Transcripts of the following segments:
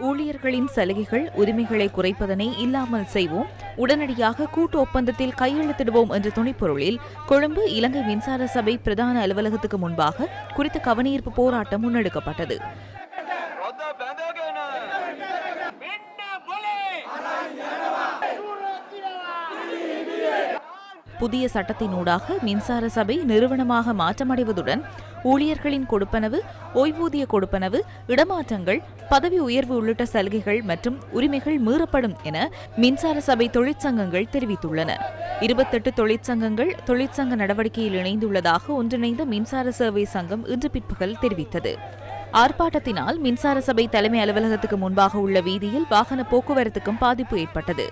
ஊழியர்களின் சலுகைகள் உரிமைகளை குறைப்பதனை இல்லாமல் செய்வோம். உடனடியாக கூட்டு ஒப்பந்தத்தில் கையெழுத்திடுவோம் என்ற துணைப்பொருளில் கொழும்பு இலங்கை மின்சார சபை பிரதான அலுவலகத்துக்கு முன்பாக குறித்த கவனஈர்ப்பு போராட்டம் முன்னெடுக்கப்பட்டது. புதிய சட்டத்தினூடாக மின்சார சபை நிறுவனமாக மாற்றமடைவதுடன் ஊழியர்களின் கொடுப்பனவு ஓய்வூதிய கொடுப்பனவு இடமாற்றங்கள் பதவி உயர்வு உள்ளிட்ட சலுகைகள் மற்றும் உரிமைகள் மீறப்படும் என மின்சார சபை தொழிற்சங்கங்கள் தெரிவித்துள்ளன. இருபத்தெட்டு தொழிற்சங்கங்கள் தொழிற்சங்க நடவடிக்கையில் இணைந்துள்ளதாக ஒன்றிணைந்த மின்சார சேவை சங்கம் இன்று பிற்பகல் தெரிவித்தது. ஆர்ப்பாட்டத்தினால் மின்சார சபை தலைமை அலுவலகத்துக்கு முன்பாக உள்ள வீதியில் வாகன போக்குவரத்துக்கும் பாதிப்பு ஏற்பட்டது.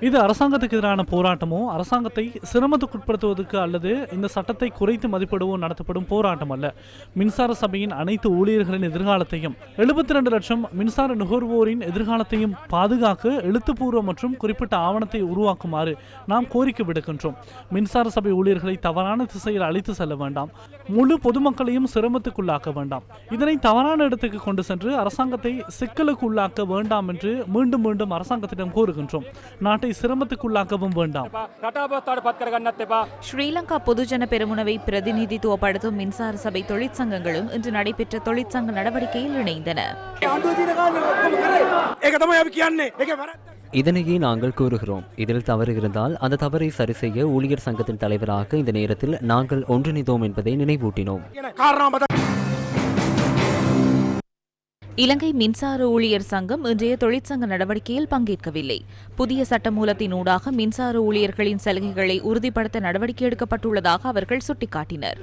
இது அரசாங்கத்துக்கு எதிரான போராட்டமோ அரசாங்கத்தை சிரமத்துக்குட்படுத்துவதற்கு அல்லது இந்த சட்டத்தை குறைத்து மதிப்பிடவோ நடத்தப்படும் போராட்டம் அல்ல. மின்சார சபையின் அனைத்து ஊழியர்களின் எதிர்காலத்தையும் எழுபத்தி ரெண்டு லட்சம் மின்சார நுகர்வோரின் எதிர்காலத்தையும் பாதுகாக்க எழுத்துப்பூர்வ மற்றும் குறிப்பிட்ட ஆவணத்தை உருவாக்குமாறு நாம் கோரிக்கை விடுக்கின்றோம். மின்சார சபை ஊழியர்களை தவறான திசையில் அழைத்து செல்ல வேண்டாம். முழு பொதுமக்களையும் சிரமத்துக்குள்ளாக்க வேண்டாம். இதனை தவறான இடத்துக்கு கொண்டு சென்று அரசாங்கத்தை சிக்கலுக்கு உள்ளாக்க வேண்டாம் என்று மீண்டும் மீண்டும் அரசாங்கத்திடம் கூறுகின்றோம். நாட்டை சிரமத்துக்குள்ளாக்கவும் வேண்டாம். ஸ்ரீலங்கா பொதுஜன பெருமுனவை பிரதிநிதித்துவப்படுத்தும் மின்சார சபை தொழிற்சங்கங்களும் இன்று நடைபெற்ற தொழிற்சங்க நடவடிக்கையில் இணைந்தன. இதனையே நாங்கள் கூறுகிறோம். இதில் தவறு இருந்தால் அந்த தவறை சரி செய்ய ஊழியர் சங்கத்தின் தலைவராக இந்த நேரத்தில் நாங்கள் ஒன்றிணைந்தோம் என்பதை நினைவூட்டினோம். இலங்கை மின்சார ஊழியர் சங்கம் இன்றைய தொழிற்சங்க நடவடிக்கையில் பங்கேற்கவில்லை. புதிய சட்டமூலத்தின் ஊடாக மின்சார ஊழியர்களின் சலுகைகளை உறுதிப்படுத்த நடவடிக்கை எடுக்கப்பட்டுள்ளதாக அவர்கள் சுட்டிக்காட்டினர்.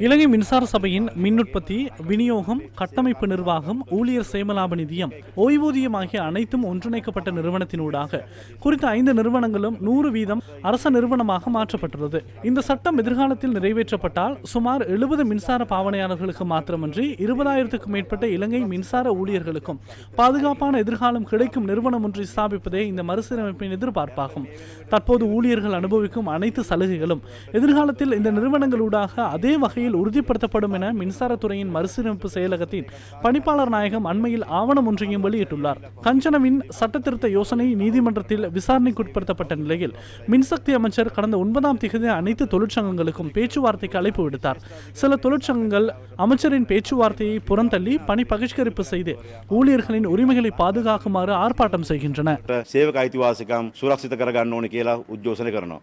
இலங்கை மின்சார சபையின் மின்னுற்பத்தி விநியோகம் கட்டமைப்பு நிர்வாகம் ஊழியர் சேமலாப நிதியம் ஓய்வூதியம் ஆகிய அனைத்தும் ஒன்றிணைக்கப்பட்ட நிறுவனத்தினூடாக குறித்த ஐந்து நிறுவனங்களும் நூறு வீதம் அரச நிறுவனமாக மாற்றப்பட்டுள்ளது. இந்த சட்டம் எதிர்காலத்தில் நிறைவேற்றப்பட்டால் சுமார் எழுபது மின்சார பாவனையாளர்களுக்கு மாத்திரமன்றி இருபதாயிரத்துக்கும் மேற்பட்ட இலங்கை மின்சார ஊழியர்களுக்கும் பாதுகாப்பான எதிர்காலம் கிடைக்கும் நிறுவனம் ஒன்றை ஸ்தாபிப்பதே இந்த மறுசீரமைப்பின் எதிர்பார்ப்பாகும். தற்போது ஊழியர்கள் அனுபவிக்கும் அனைத்து சலுகைகளும் எதிர்காலத்தில் இந்த நிறுவனங்களூடாக அதே வகையில் உறுதிப்படுத்தப்படும் என மின்சாரத்துறையின் மறுசீரமைப்பு செயலகத்தின் பணிப்பாளர் நாயகம் அண்மையில் ஆவணம் ஒன்றையும் வெளியிட்டுள்ளார். கஞ்சனவின் சட்டத்திருத்த யோசனை நீதிமன்றத்தில் விசாரணைக்குட்படுத்தப்பட்ட நிலையில் மின்சக்தி அமைச்சர் கடந்த ஒன்பதாம் திகதி அனைத்து தொழிற்சங்கங்களுக்கும் பேச்சுவார்த்தைக்கு அழைப்பு விடுத்தார். சில தொழிற்சங்கங்கள் அமைச்சரின் பேச்சுவார்த்தையை புறந்தள்ளி பணி பகிஷ்கரிப்பு செய்து ஊழியர்களின் உரிமைகளை பாதுகாக்குமாறு ஆர்ப்பாட்டம் செய்கின்றன. சேவக ஐதிவாசிகம் சுரக்ஷித கரகன்னு கேலா உத்யோசனை கரணும்.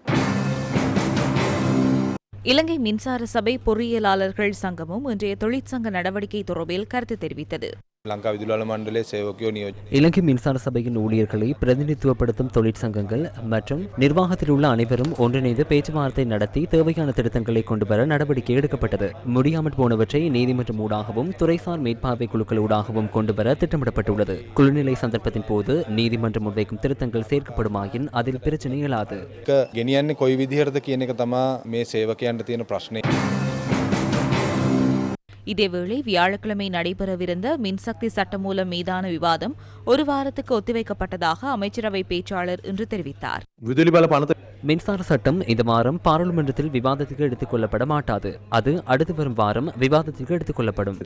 இலங்கை மின்சார சபை பொறியியலாளர்கள் சங்கமும் இன்றைய தொழிற்சங்க நடவடிக்கை தொடர்பில் கருத்து தெரிவித்தது. ලංකා විදුලල මණ්ඩලේ සේවකයෝ නියෝජ இலங்கை மின்சார சபையின் ஊழியர்களை பிரதிநிதித்துவப்படுத்தும் தொழிற்சங்கங்கள் மற்றும் நிர்வாகத்தில் உள்ள அனைவரும் ஒன்றிணைந்து பேச்சுவார்த்தை நடத்தி தேவையான திருத்தங்களை கொண்டுவர நடவடிக்கை எடுக்கப்பட்டது முடியாமற் போனவற்றை நீதிமன்றம் ஊடாகவும் துறைசார் மேற்பார்வை குழுக்கள் ஊடாகவும் கொண்டுவர திட்டமிடப்பட்டுள்ளது குழுநிலை சந்தர்ப்பத்தின் போது நீதிமன்றம் முன்வைக்கும் திருத்தங்கள் சேர்க்கப்படுமாயின் அதில் பிரச்சனை இயலாது ගෙනියන්නේ කොයි විදිහරද කියන එක තමා මේ සේවකයන්ට තියෙන ප්‍රශ්නය இதேவேளை வியாழக்கிழமை நடைபெறவிருந்த மின்சக்தி சட்டமூலம் மீதான விவாதம் ஒரு வாரத்துக்கு ஒத்திவைக்கப்பட்டதாக அமைச்சரவை பேச்சாளர் இன்று தெரிவித்தார். மின்சார சட்டம் இந்த வாரம் பாராளுமன்றத்தில் விவாதத்துக்கு எடுத்துக் கொள்ளப்பட மாட்டாது. அது அடுத்து வரும் வாரம் விவாதத்திற்கு எடுத்துக் கொள்ளப்படும்.